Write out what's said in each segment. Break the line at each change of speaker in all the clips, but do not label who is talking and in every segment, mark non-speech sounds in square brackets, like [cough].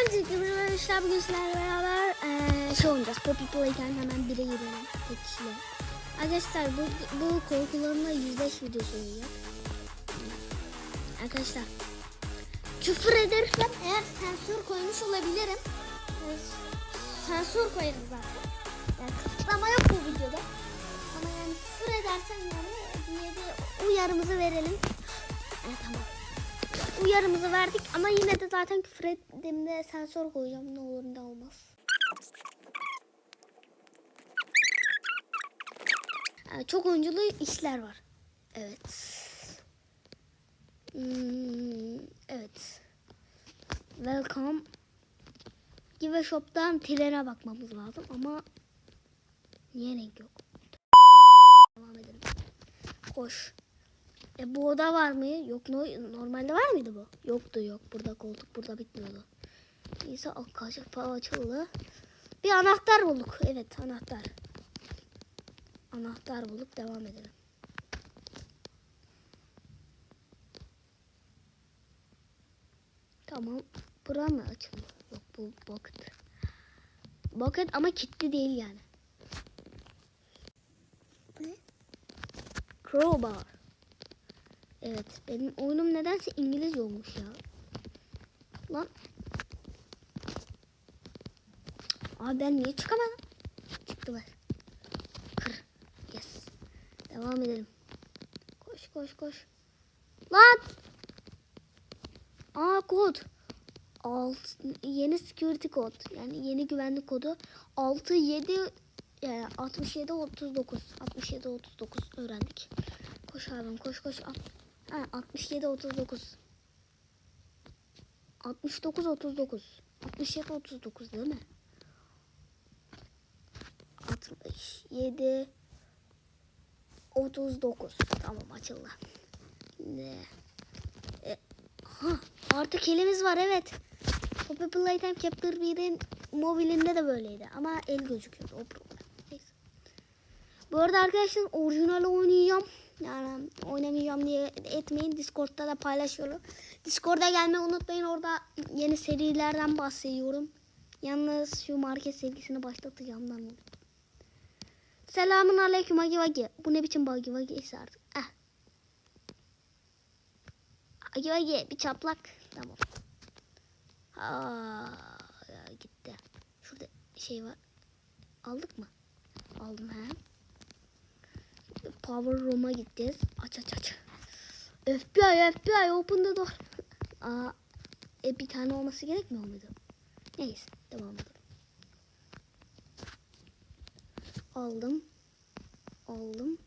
Öncelikle merhaba arkadaşlar bugün sizlerle beraber eee şey oynayacağız. Poppy Playtime hemen bire girelim. Tek kişiyle. Arkadaşlar bu, bu korkularımla yüzleş videosu olacak. Arkadaşlar küfür edersem eğer sensör koymuş olabilirim. Sensör koyarım zaten. Yani kısıtlama yok bu videoda. Ama yani küfür edersen yani diye bir uyarımızı verelim. Uyarımızı verdik ama yine de zaten küfür ettiğimde sensör koyacağım ne olur ne olmaz. Ee, Çok oyunculu işler var. Evet. Hmm, evet. Welcome. Give Shop'tan trene bakmamız lazım ama niye renk yok? Devam edelim. Koş. E bu oda var mı? Yok no, normalde var mıydı bu? Yoktu yok. Burada koltuk burada bitmiyordu. Neyse kaşık falan açıldı. Bir anahtar bulduk. Evet anahtar. Anahtar bulduk devam edelim. Tamam. Bura mı açıldı? Yok bu bucket. Bucket ama kilitli değil yani. Bu ne? Crowbar. Evet benim oyunum nedense İngilizce olmuş ya. Lan. Abi ben niye çıkamadım? Çıktılar. Kır. Yes. Devam edelim. Koş koş koş. Lan. Aa kod. Alt, yeni security kod. Yani yeni güvenlik kodu. 6 7 yani 67 39 67 39 öğrendik. Koş abim koş koş. Al. Ha, 67 39. 69 39. 67 39 değil mi? 67 39. Tamam açıldı. Ne? E, ha, artık elimiz var evet. Poppy Playtime Chapter 1'in mobilinde de böyleydi ama el gözüküyordu o problem. Neyse. Bu arada arkadaşlar orijinal oynayacağım. Yani oynamayacağım diye etmeyin. Discord'da da paylaşıyorum. Discord'a gelmeyi unutmayın. Orada yeni serilerden bahsediyorum. Yalnız şu market sevgisini başlatacağımdan unuttum. Selamun aleyküm Agi Vagi. Bu ne biçim Agi Vagi ise artık. Eh. Agi Vagi bir çaplak. Tamam. Aa, gitti. Şurada şey var. Aldık mı? Aldım he. Power Room'a gideceğiz. Aç aç aç. FBI FBI open the door. Aa, e, bir tane olması gerekmiyor muydu? Neyse devam edelim. Aldım. Aldım.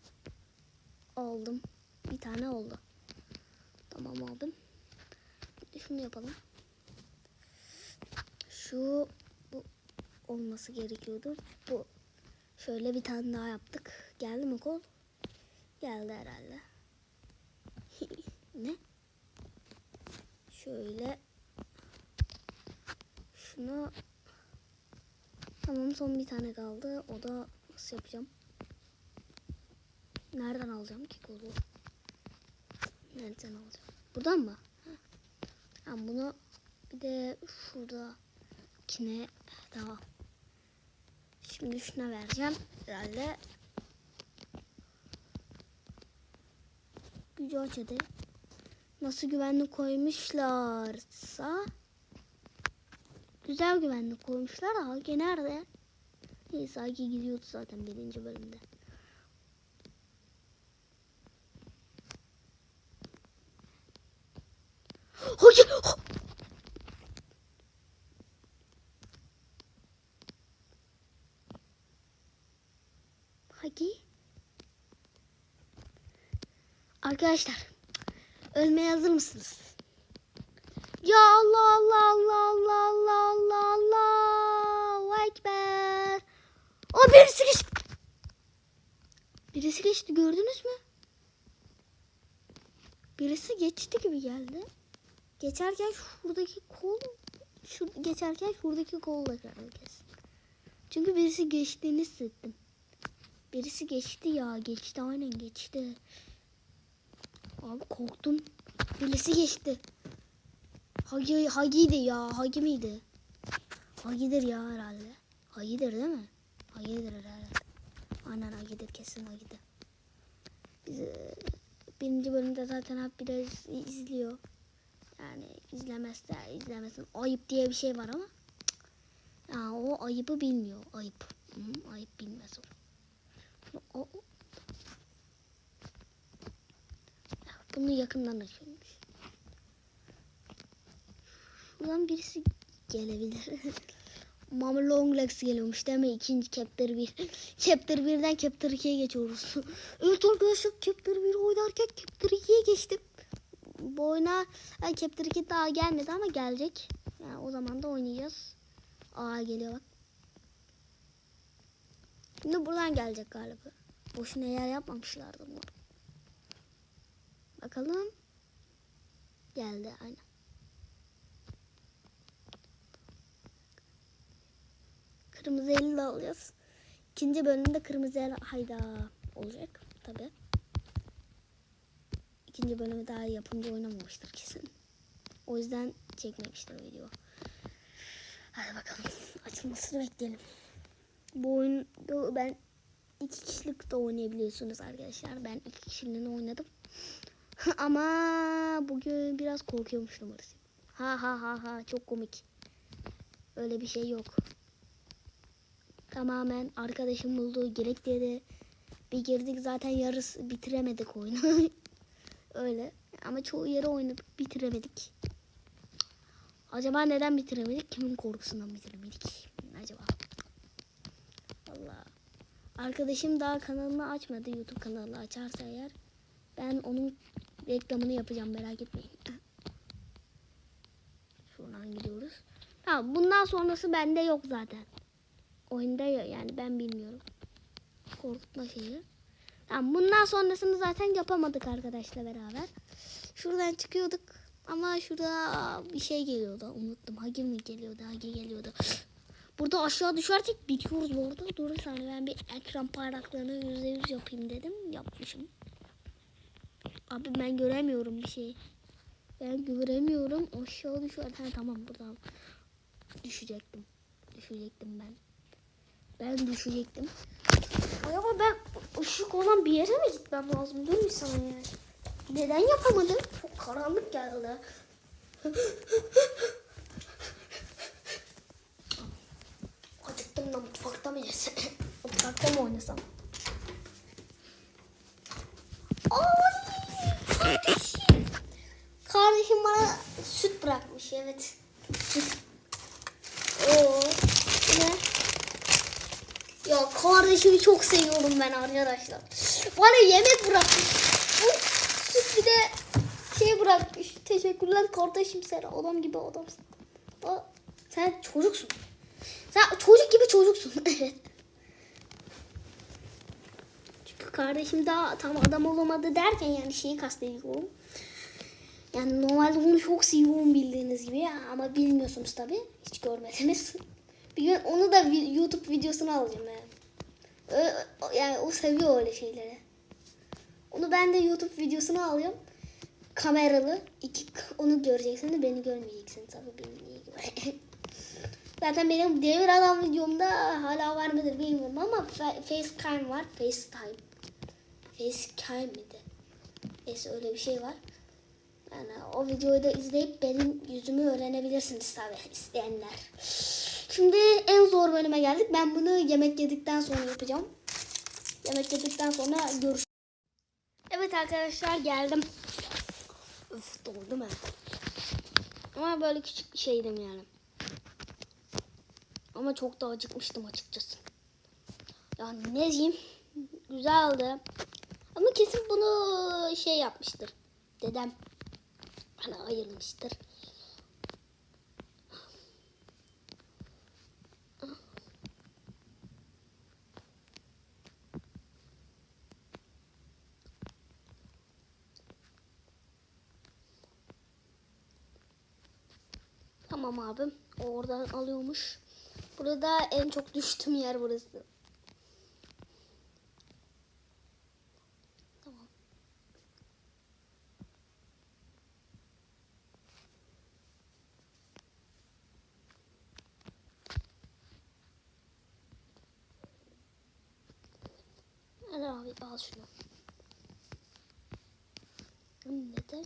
Aldım. Bir tane oldu. Tamam aldım. De şunu yapalım. Şu bu olması gerekiyordu. Bu. Şöyle bir tane daha yaptık. Geldi mi kol? Geldi herhalde. [laughs] ne? Şöyle. Şunu. Tamam son bir tane kaldı. O da nasıl yapacağım? Nereden alacağım ki kolu? Nereden alacağım? Buradan mı? Ha, bunu bir de şurada kine tamam. Şimdi şuna vereceğim herhalde. Gücü aç hadi. Nasıl güvenlik koymuşlarsa güzel güvenlik koymuşlar Hagi nerede? Neyse Hagi gidiyordu zaten birinci bölümde. Hagi! Hagi? Arkadaşlar ölmeye hazır mısınız? Ya Allah Allah Allah Allah Allah Allah Allah Ekber. O birisi geçti. Birisi geçti gördünüz mü? Birisi geçti gibi geldi. Geçerken şuradaki kol şu geçerken şuradaki kolla karar kesin. Çünkü birisi geçtiğini hissettim. Birisi geçti ya geçti aynen geçti. Abi korktum. Birisi geçti. Hagi, Hagi'ydi ya. Hagi miydi? Hagidir ya herhalde. Hagidir değil mi? Hagidir herhalde. Aynen Hagidir kesin Hagidir. Biz e, birinci bölümde zaten hep biraz izliyor. Yani izlemezse izlemesin. Ayıp diye bir şey var ama. Ya o ayıbı bilmiyor. Ayıp. Hı, ayıp bilmez o. o, o. Bunu yakından açıyormuş. Şuradan birisi gelebilir. [laughs] Mama Long Legs geliyormuş değil mi? İkinci Chapter 1. [laughs] Chapter 1'den Chapter 2'ye geçiyoruz. [laughs] evet arkadaşlar Chapter 1 oynarken Chapter 2'ye geçtim. Bu oyuna ha, Chapter 2 daha gelmedi ama gelecek. Yani o zaman da oynayacağız. Aa geliyor bak. Şimdi buradan gelecek galiba. Boşuna yer yapmamışlardı bunu. Bakalım. Geldi aynen. Kırmızı eli de alacağız. İkinci bölümde kırmızı el hayda olacak tabi. İkinci bölümü daha yapımcı oynamamıştır kesin. O yüzden çekmemiştir video. Hadi bakalım açılmasını bekleyelim. Bu oyunu ben iki kişilik de oynayabiliyorsunuz arkadaşlar. Ben iki kişiliğini oynadım. [laughs] Ama bugün biraz korkuyormuş numarası. Ha ha ha ha çok komik. Öyle bir şey yok. Tamamen arkadaşım bulduğu gerek dedi. Bir girdik zaten yarısı bitiremedik oyunu. [laughs] Öyle. Ama çoğu yeri oynadık bitiremedik. Acaba neden bitiremedik? Kimin korkusundan bitiremedik? Acaba? Allah. Arkadaşım daha kanalını açmadı. YouTube kanalını açarsa eğer ben onun reklamını yapacağım merak etmeyin. [laughs] Şuradan gidiyoruz. Tamam bundan sonrası bende yok zaten. Oyunda ya- yani ben bilmiyorum. Korkutma şeyi. Tamam bundan sonrasını zaten yapamadık arkadaşla beraber. Şuradan çıkıyorduk ama şurada bir şey geliyordu. Unuttum. Hagi mi geliyordu? Hagi geliyordu. [gasps] Burada aşağı düşersek bitiyoruz bu arada. Dur saniye ben bir ekran parlaklığını %100 yapayım dedim. Yapmışım. Abi ben göremiyorum bir şey. Ben göremiyorum. Aşağı düşüyor. Ha, tamam buradan düşecektim. Düşecektim ben. Ben düşecektim. Ay ama ben ışık olan bir yere mi gitmem lazım değil mi sana yani? Neden yapamadım? Çok karanlık geldi. Acıktım da mutfakta mı yesem? [laughs] mutfakta mı oynasam? Kardeşim. Bana süt bırakmış evet. Süt. Oo, ne? Ya kardeşimi çok seviyorum ben arkadaşlar. Bana yemek bırakmış. Bu süt bir de şey bırakmış. Teşekkürler kardeşim sen adam gibi adamsın. Sen çocuksun. Sen çocuk gibi çocuksun. [laughs] Evet. Çünkü kardeşim daha tam adam olamadı derken yani şeyi kastediyorum. Yani normalde bunu çok seviyorum bildiğiniz gibi ama bilmiyorsunuz tabi. Hiç görmediniz. Bir gün onu da YouTube videosuna alacağım yani. Yani o seviyor öyle şeyleri. Onu ben de YouTube videosuna alıyorum. Kameralı. iki onu göreceksiniz. Beni görmeyeceksiniz tabii. Beni niye göre. [laughs] Zaten benim Demir Adam videomda hala var mıdır bilmiyorum ama fa- FaceTime var. FaceTime. FaceTime miydi? Neyse öyle bir şey var. Yani o videoyu da izleyip benim yüzümü öğrenebilirsiniz tabii isteyenler. Şimdi en zor bölüme geldik. Ben bunu yemek yedikten sonra yapacağım. Yemek yedikten sonra görüş. Evet arkadaşlar geldim. Öf doydum ben. Ama böyle küçük bir şeydim yani. Ama çok da acıkmıştım açıkçası. Yani ne diyeyim? Güzeldi. Ama kesin bunu şey yapmıştır. Dedem bana ayırmıştır. Tamam abim. O oradan alıyormuş. Burada en çok düştüğüm yer burası. Tamam. Al şunu. Neden?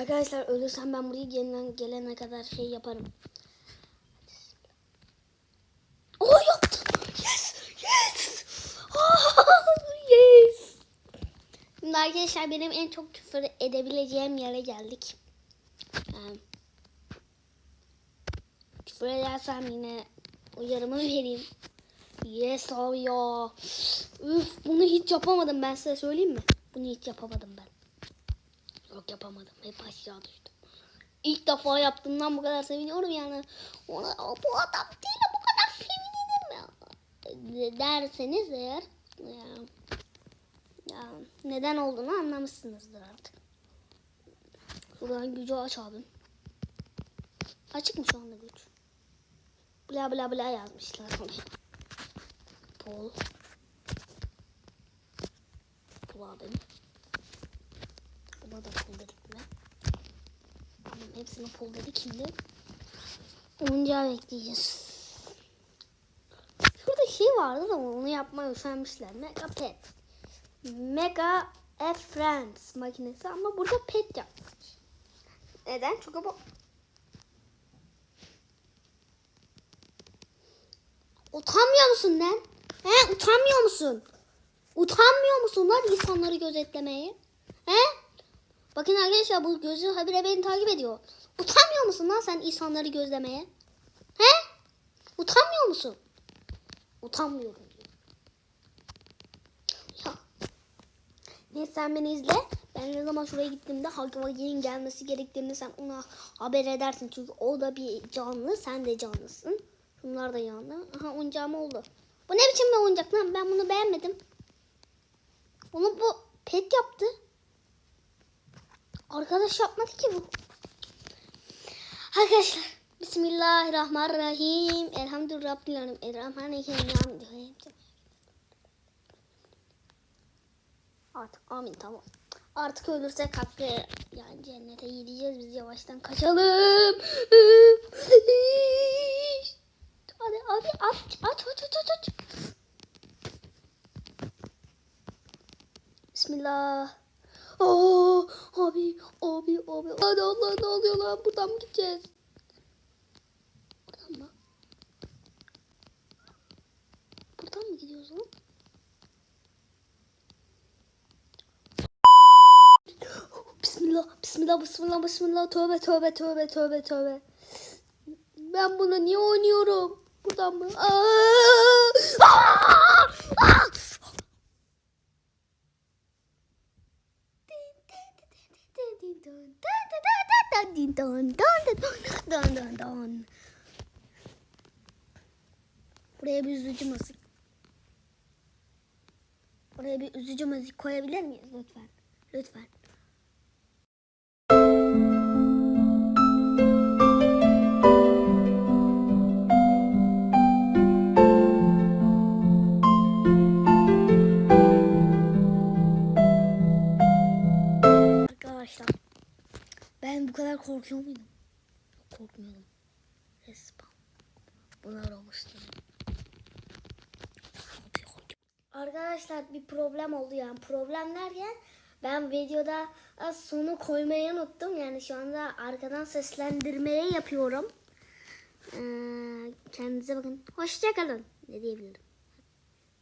Arkadaşlar ölürsem ben buraya gelene, gelene kadar şey yaparım. Oh yaptım. Yes. Yes. Oh, yes. Şimdi arkadaşlar benim en çok küfür edebileceğim yere geldik. Yani, küfür edersem yine uyarımı vereyim. Yes abi ya. Üf bunu hiç yapamadım ben size söyleyeyim mi? Bunu hiç yapamadım ben. Yok yapamadım. Hep aşağı düştüm. İlk defa yaptığımdan bu kadar seviniyorum yani. Ona, bu adam değil bu kadar sevinirim ya. Derseniz eğer ya, ya, neden olduğunu anlamışsınızdır artık. Şuradan gücü aç abim. Açık mı şu anda güç? Bla bla bla yazmışlar oraya. Pol. Pol abim. Buna da pul dedik mi? Tamam hepsini pul dedik şimdi. Oyuncağı bekleyeceğiz. Şurada şey vardı da onu yapmayı üşenmişler. Mega Pet. Mega F Friends makinesi ama burada pet yapmış. Neden? Çünkü bu Utanmıyor musun lan? He? Utanmıyor musun? Utanmıyor musun lan insanları gözetlemeye? He? Bakın arkadaşlar bu gözü habire beni takip ediyor. Utanmıyor musun lan sen insanları gözlemeye? He? Utanmıyor musun? Utanmıyorum diyor. Ya. Neyse sen beni izle. Ben ne zaman şuraya gittiğimde Hagivagi'nin gelmesi gerektiğini sen ona haber edersin. Çünkü o da bir canlı, sen de canlısın. Bunlar da canlı. Aha oyuncağım oldu. Bu ne biçim bir oyuncak lan? Ben bunu beğenmedim. Onu bu pet yaptı. Arkadaş yapmadı ki bu. Arkadaşlar. Bismillahirrahmanirrahim. Elhamdülillahirrahmanirrahim. Elhamdülillahirrahmanirrahim. Artık amin tamam. Artık ölürsek hakkı yani cennete gideceğiz biz yavaştan kaçalım. Hadi hadi aç aç aç aç aç. Bismillah. Aa, abi abi abi. Hadi Allah ne oluyor lan buradan mı gideceğiz? Buradan mı? Buradan mı gidiyoruz lan? Bismillah, bismillah, bismillah. Tövbe, tövbe, tövbe, tövbe, tövbe. Ben bunu niye oynuyorum? Buradan mı? Aa! Aa! Aa! Buraya bir üzücü müzik. Buraya bir üzücü müzik koyabilir miyiz lütfen? Lütfen. Korkuyor muydum? Korkmuyordum. Respawn. Bunlar olmuştu. Arkadaşlar bir problem oldu yani. Problem derken ben videoda sonu koymayı unuttum. Yani şu anda arkadan seslendirmeye yapıyorum. Ee, kendinize bakın. Hoşçakalın. Ne diyebilirim?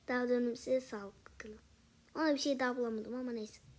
Daha dönüm size sağlıklı. Ona bir şey daha bulamadım ama neyse.